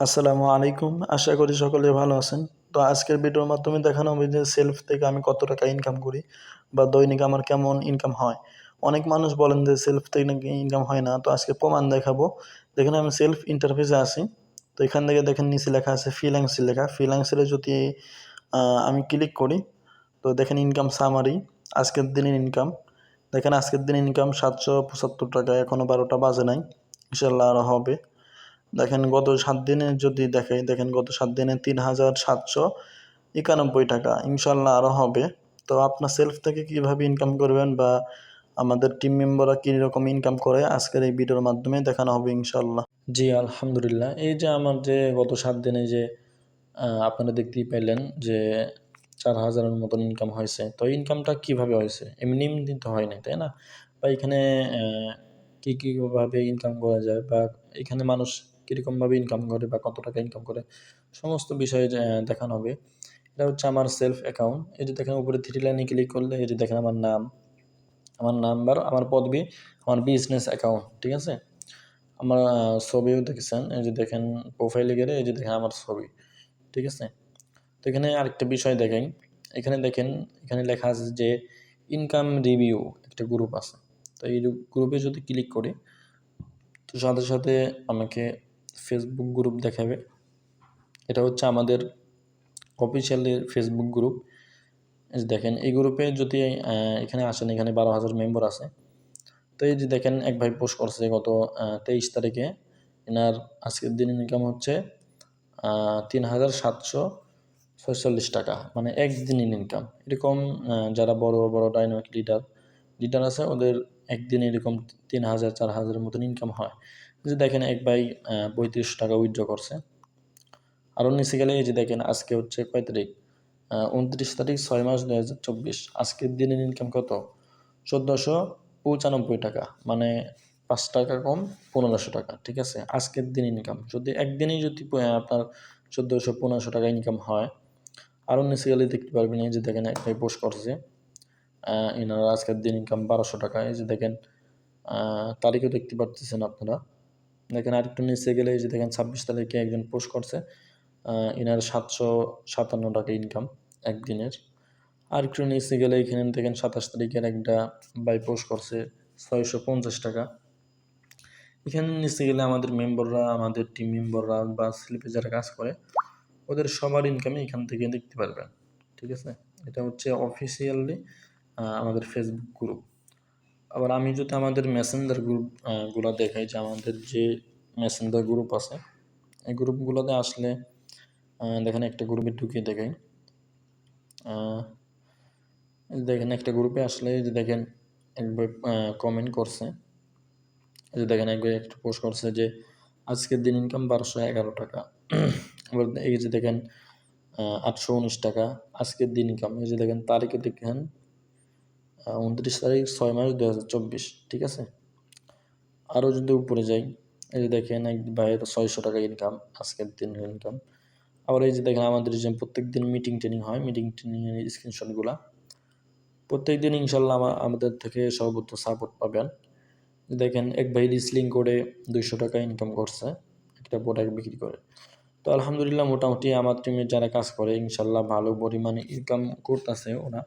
আসসালামু আলাইকুম। আশা করি সকলে ভালো আছেন। তো আজকের ভিডিওর মাধ্যমে দেখানো হবে যে সেলফ থেকে আমি কত টাকা ইনকাম করি বা দৈনিক আমার কেমন ইনকাম হয়। অনেক মানুষ বলেন যে সেলফ থেকে নাকি ইনকাম হয় না। তো আজকে প্রমাণ দেখাবো। দেখেন আমি সেলফ ইন্টারফেসে আসি তো এখান থেকে দেখেন নিচে লেখা আছে ফ্রিল্যান্সি লেখা। ফ্রিল্যান্সের যদি আমি ক্লিক করি, তো দেখেন ইনকাম সামারি আজকের দিনের ইনকাম দেখেন আজকের দিন ইনকাম সাতশো পঁচাত্তর টাকা। এখনও বারোটা বাজে নাই। ইনশাল্লাহ আরও হবে। দেখেন গত সাত দিনে যদি দেখাই দেখেন গত সাত দিনে তিন হাজার সাতশো একানব্বই টাকা ইনশাল্লাহ আরও হবে। তো আপনার সেলফ থেকে কীভাবে ইনকাম করবেন বা আমাদের টিম মেম্বাররা কী রকম ইনকাম করে, আজকের এই ভিডিওর মাধ্যমে দেখানো হবে ইনশাল্লাহ। জি, আলহামদুলিল্লাহ। এই যে আমার যে গত সাত দিনে যে আপনারা দেখতেই পেলেন যে চার হাজারের মতন ইনকাম হয়েছে। তো ইনকামটা কীভাবে হয়েছে? এমনি এমনি তো হয় নাই, তাই না? বা এখানে কী কীভাবে ইনকাম করা যায় বা এখানে মানুষ কীরকমভাবে ইনকাম করে বা কত টাকা ইনকাম করে, সমস্ত বিষয়ে দেখানো হবে। এটা হচ্ছে আমার সেলফ অ্যাকাউন্ট এই যে দেখেন, উপরে থ্রি লাইনে ক্লিক করলে, এই যে দেখেন আমার নাম, আমার নাম্বার আমার পদবি, আমার বিজনেস অ্যাকাউন্ট ঠিক আছে? আমার ছবিও দেখেছেন, এই যে দেখেন প্রোফাইলে গেলে, এই যে দেখেন আমার ছবি, ঠিক আছে? তো এখানে আরেকটা বিষয় দেখেন, এখানে দেখেন, এখানে লেখা আছে যে ইনকাম রিভিউ একটা গ্রুপ আছে। তো এই গ্রুপে যদি ক্লিক করি, তো সাথে সাথে আমাকে ফেসবুক গ্রুপ দেখাবে। এটা হচ্ছে আমাদের অফিসিয়ালি ফেসবুক গ্রুপ দেখেন, এই গ্রুপে যদি এখানে আসেন, এখানে বারো হাজার মেম্বার আছে। তো এই যে দেখেন, এক ভাই পোস্ট করছে গত তেইশ তারিখে। এনার আজকের দিন ইনকাম হচ্ছে তিন হাজার সাতশো ছয়চল্লিশ টাকা। মানে একদিনের ইনকাম এরকম যারা বড় বড় ডাইনামিক লিডার লিডার আছে, ওদের একদিনে এরকম তিন হাজার, চার হাজারের মতন ইনকাম হয়। যে দেখেন এক ভাই পঁয়ত্রিশশো টাকা উইথড্র করছে। আরও নিচে গেলে এই যে দেখেন, আজকে হচ্ছে কয় তারিখ? উনত্রিশ তারিখ ছয় মাস দু হাজার চব্বিশ। আজকের দিনের ইনকাম কত? চোদ্দোশো পঁচানব্বই টাকা। মানে পাঁচ টাকা কম, পনেরোশো টাকা, ঠিক আছে? আজকের দিন ইনকাম যদি একদিনেই যদি আপনার চোদ্দোশো পনেরোশো টাকা ইনকাম হয় আরও নিচে গেলে দেখতে পারবেন, এই যে দেখেন একটাই পোস্ট করছে এনার আজকের দিন ইনকাম বারোশো টাকা। এই যে দেখেন তারিখও দেখতে পারতেছেন আপনারা। দেখেন আরেকটু নিচে গেলে এই যে দেখেন ছাব্বিশ তারিখে একজন পোস্ট করছে এনার সাতশো সাতান্ন টাকা ইনকাম একদিনের। আর একটু নিচে গেলে এখানে দেখেন সাতাশ তারিখের একটা বাই পোস্ট করছে ছয়শো পঞ্চাশ টাকা। এখানে নিচে গেলে আমাদের মেম্বাররা আমাদের টিম মেম্বাররা বা স্লিপে যারা কাজ করে, ওদের সবার ইনকামে এখান থেকে দেখতে পারবেন, ঠিক আছে? এটা হচ্ছে অফিসিয়ালি আমাদের ফেসবুক গ্রুপ আবার আমি যদি আমাদের মেসেঞ্জার গ্রুপগুলা দেখাই যে আমাদের যে মেসেঞ্জার গ্রুপ আছে, এই গ্রুপগুলোতে আসলে দেখেন একটা গ্রুপে ঢুকিয়ে দেখাই। দেখেন একটা গ্রুপে আসলে যে দেখেন একবার কমেন্ট করছে। যে দেখেন একবার একটা পোস্ট করছে যে, আজকের দিন ইনকাম বারোশো এগারো টাকা। আবার এই যে দেখেন আটশো উনিশ টাকা। আজকের দিন ইনকাম এই যে দেখেন তারিখে দেখেন উনত্রিশ তারিখ ছয় মাস দু হাজার চব্বিশ, ঠিক আছে? আরও যদি উপরে যাই, এই যে দেখেন এক ভাইয়ের ছয়শো টাকা ইনকাম আজকের দিনের ইনকাম আবার এই যে দেখেন আমাদের যে প্রত্যেক দিন মিটিং ট্রেনিং হয় মিটিং ট্রেনিংয়ের স্ক্রিনশটগুলো প্রত্যেক দিন ইনশাল্লাহ আমা- আমাদের থেকে সর্বোচ্চ সাপোর্ট পাবেন। দেখেন এক ভাই রিসলিং করে দুইশো টাকা ইনকাম করছে, একটা প্রোডাক্ট বিক্রি করে। তো আলহামদুলিল্লাহ মোটামুটি আমার টিমে যারা কাজ করে, ইনশাল্লাহ ভালো পরিমাণে ইনকাম করতেছে ওরা।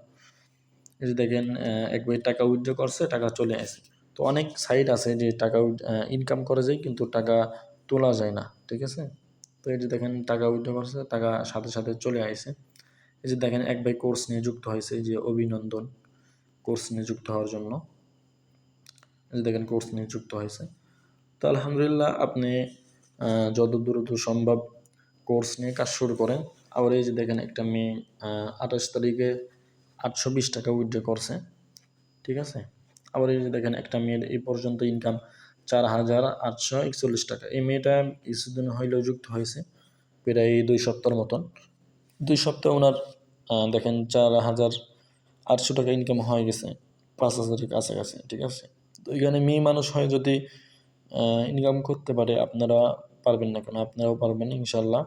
যে দেখেন আহ, এক ভাই টাকা উইথড্র করছে টাকা চলে আসে। তো অনেক সাইট আছে যে টাকা ইনকাম করা যায় কিন্তু টাকা তোলা যায় না ঠিক আছে? তো এই যে দেখেন টাকা উইথড্র করছে টাকা সাথে সাথে চলে আসে। এই যে দেখেন এক ভাই কোর্স নিয়ে যুক্ত হয়েছে যে অভিনন্দন কোর্স নিয়ে যুক্ত হওয়ার জন্য। এই যে দেখেন কোর্স নিয়ে যুক্ত হয়েছে। তো আলহামদুলিল্লাহ আপনি যত দ্রুত সম্ভব কোর্স নিয়ে কাজ শুরু করেন। আবার এই যে দেখেন একটা মেয়ে আঠাশ তারিখে আটশো বিশ টাকা উইথড্র করছে, ঠিক আছে? আবার এই যে দেখেন, একটা মেয়ের এই পর্যন্ত ইনকাম চার হাজার আটশো একচল্লিশ টাকা। এই মেয়েটা কিছুদিন হইলেও যুক্ত হয়েছে, প্রায় দুই সপ্তাহের মতন। দুই সপ্তাহে ওনার দেখেন চার হাজার আটশো টাকা ইনকাম হয়ে গেছে, পাঁচ হাজারের কাছাকাছি, ঠিক আছে? তো এখানে মেয়ে মানুষ হয় যদি ইনকাম করতে পারে, আপনারা পারবেন না কেন? আপনারাও পারবেন ইনশাল্লাহ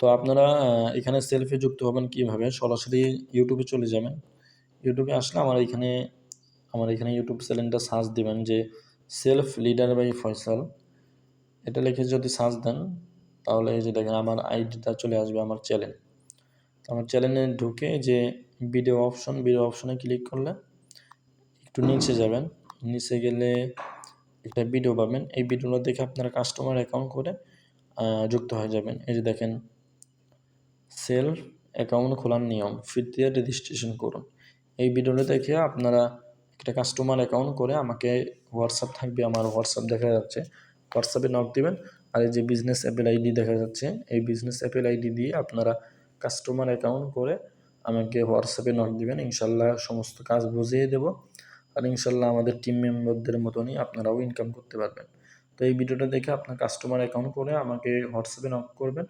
তো আপনারা এখানে সেলফি যুক্ত হবেন কীভাবে? সরাসরি ইউটিউবে চলে যাবেন। ইউটিউবে আসলে আমার এখানে আমার এখানে ইউটিউব চ্যানেলটা সার্চ দিবেন যে সেলফ লিডার বাই ফয়সাল এটা লিখে যদি সার্চ দেন, তাহলে এই যে দেখেন আমার আইডিটা চলে আসবে আমার চ্যানেল তো আমার চ্যানেলে ঢুকে যে ভিডিও অপশন ভিডিও অপশনে ক্লিক করলে একটু নিচে যাবেন। নিচে গেলে একটা ভিডিও পাবেন। এই ভিডিওটা দেখে আপনারা কাস্টমার অ্যাকাউন্ট করে যুক্ত হয়ে যাবেন। এই যে দেখেন সেলফ অ্যাকাউন্ট খোলার নিয়ম ফ্রি দিয়ে রেজিস্ট্রেশন করুন। এই ভিডিওটা দেখে আপনারা একটা কাস্টমার অ্যাকাউন্ট করে আমাকে হোয়াটসঅ্যাপ থাকবে, আমার হোয়াটসঅ্যাপ দেখা যাচ্ছে। হোয়াটসঅ্যাপে নক দিবেন আর এই যে বিজনেস অ্যাপেল আইডি দেখা যাচ্ছে, এই বিজনেস অ্যাপেল আইডি দিয়ে আপনারা কাস্টমার অ্যাকাউন্ট করে আমাকে হোয়াটসঅ্যাপে নক দিবেন। ইনশাল্লাহ সমস্ত কাজ বুঝিয়ে দেব আর ইনশাল্লাহ আমাদের টিম মেম্বারদের মতনই আপনারাও ইনকাম করতে পারবেন। তো এই ভিডিওটা দেখে আপনার কাস্টমার অ্যাকাউন্ট করে আমাকে হোয়াটসঅ্যাপে নক করবেন।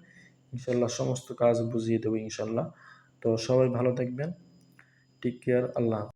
ইনশাল্লাহ সমস্ত কাজ বুঝিয়ে দেবো ইনশাল্লাহ। তো সবাই ভালো থাকবেন। টেক কেয়ার আল্লাহ